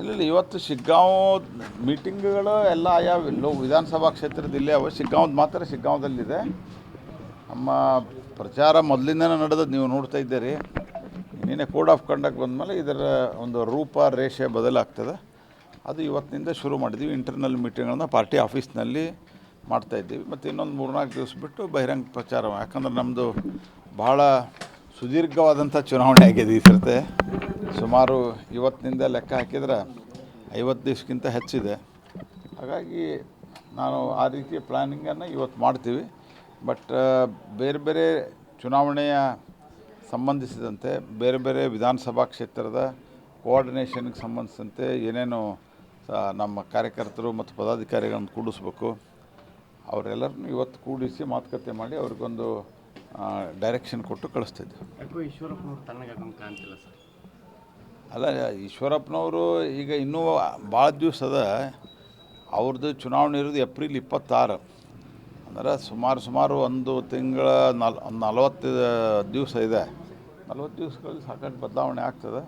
ಇಲ್ಲ ಇಲ್ಲ ಇವತ್ತು ಶಿಗ್ಗಾಂವ್ ಮೀಟಿಂಗ್ಗಳು ಎಲ್ಲ ಆಯಾ ಲೋ ವಿಧಾನಸಭಾ ಕ್ಷೇತ್ರದ ಇಲ್ಲೇ ಅವ ಶಿಗ್ಗಾಂವ್ದು ಮಾತ್ರ ಶಿಗ್ಗಾಂವದಲ್ಲಿದೆ. ನಮ್ಮ ಪ್ರಚಾರ ಮೊದಲಿಂದನೇ ನಡೆದದ್ದು ನೀವು ನೋಡ್ತಾ ಇದ್ದೀರಿ. ನಿನ್ನೆ ಕೋಡ್ ಆಫ್ ಕಂಡಕ್ಟ್ ಬಂದಮೇಲೆ ಇದರ ಒಂದು ರೂಪ, ರೇಷೆ ಬದಲಾಗ್ತದೆ. ಅದು ಇವತ್ತಿನಿಂದ ಶುರು ಮಾಡಿದ್ದೀವಿ. ಇಂಟರ್ನಲ್ ಮೀಟಿಂಗ್ಗಳನ್ನ ಪಾರ್ಟಿ ಆಫೀಸ್ನಲ್ಲಿ ಮಾಡ್ತಾಯಿದ್ದೀವಿ ಮತ್ತು ಇನ್ನೊಂದು ಮೂರ್ನಾಲ್ಕು ದಿವಸ ಬಿಟ್ಟು ಬಹಿರಂಗ ಪ್ರಚಾರ ಯಾಕಂದ್ರೆ ನಮ್ಮದು ಭಾಳ ಸುದೀರ್ಘವಾದಂಥ ಚುನಾವಣೆ ಆಗಿದೆ ಈ ಸರ್ತೆ. ಸುಮಾರು ಇವತ್ತಿನಿಂದ ಲೆಕ್ಕ ಹಾಕಿದ್ರೆ ಐವತ್ತು ದಿವಸಕ್ಕಿಂತ ಹೆಚ್ಚಿದೆ. ಹಾಗಾಗಿ ನಾನು ಆ ರೀತಿಯ ಪ್ಲ್ಯಾನಿಂಗನ್ನು ಇವತ್ತು ಮಾಡ್ತೀವಿ. ಬಟ್ ಬೇರೆ ಬೇರೆ ಚುನಾವಣೆಯ ಸಂಬಂಧಿಸಿದಂತೆ, ಬೇರೆ ಬೇರೆ ವಿಧಾನಸಭಾ ಕ್ಷೇತ್ರದ ಕೋಆರ್ಡಿನೇಷನ್ಗೆ ಸಂಬಂಧಿಸಿದಂತೆ ಏನೇನು ನಮ್ಮ ಕಾರ್ಯಕರ್ತರು ಮತ್ತು ಪದಾಧಿಕಾರಿಗಳನ್ನು ಕೂಡಿಸ್ಬೇಕು. ಅವರೆಲ್ಲರನ್ನೂ ಇವತ್ತು ಕೂಡಿಸಿ ಮಾತುಕತೆ ಮಾಡಿ ಅವ್ರಿಗೊಂದು ಡೈರೆಕ್ಷನ್ ಕೊಟ್ಟು ಕಳಿಸ್ತಿದ್ದೆ. ಅಲ್ಲ ಈಶ್ವರಪ್ಪನವರು ಈಗ ಇನ್ನೂ ಭಾಳ ದಿವಸ ಅದ. ಅವ್ರದ್ದು ಚುನಾವಣೆ ಇರೋದು ಏಪ್ರಿಲ್ ಇಪ್ಪತ್ತಾರು. ಅಂದರೆ ಸುಮಾರು ಸುಮಾರು ಒಂದು ತಿಂಗಳ ನಲ್ ಒಂದು ನಲವತ್ತು ದಿವಸ ಇದೆ. ನಲವತ್ತು ದಿವಸಗಳಲ್ಲಿ ಸಾಕಷ್ಟು ಬದಲಾವಣೆ ಆಗ್ತದೆ.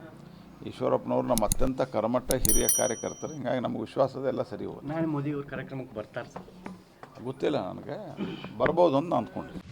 ಈಶ್ವರಪ್ಪನವ್ರು ನಮ್ಮ ಅತ್ಯಂತ ಕರ್ಮಠ ಹಿರಿಯ ಕಾರ್ಯಕರ್ತರು. ಹಿಂಗಾಗಿ ನಮ್ಗೆ ವಿಶ್ವಾಸದ ಎಲ್ಲ ಸರಿ ಹೋಗುತ್ತೆ. ನಾಳೆ ಮೋದಿ ಅವ್ರ ಕಾರ್ಯಕ್ರಮಕ್ಕೆ ಬರ್ತಾರೆ ಸರ್. ಗೊತ್ತಿಲ್ಲ ನನಗೆ. ಬರ್ಬೋದು ಅಂತ ನಾನು ಅಂದ್ಕೊಂಡೆ.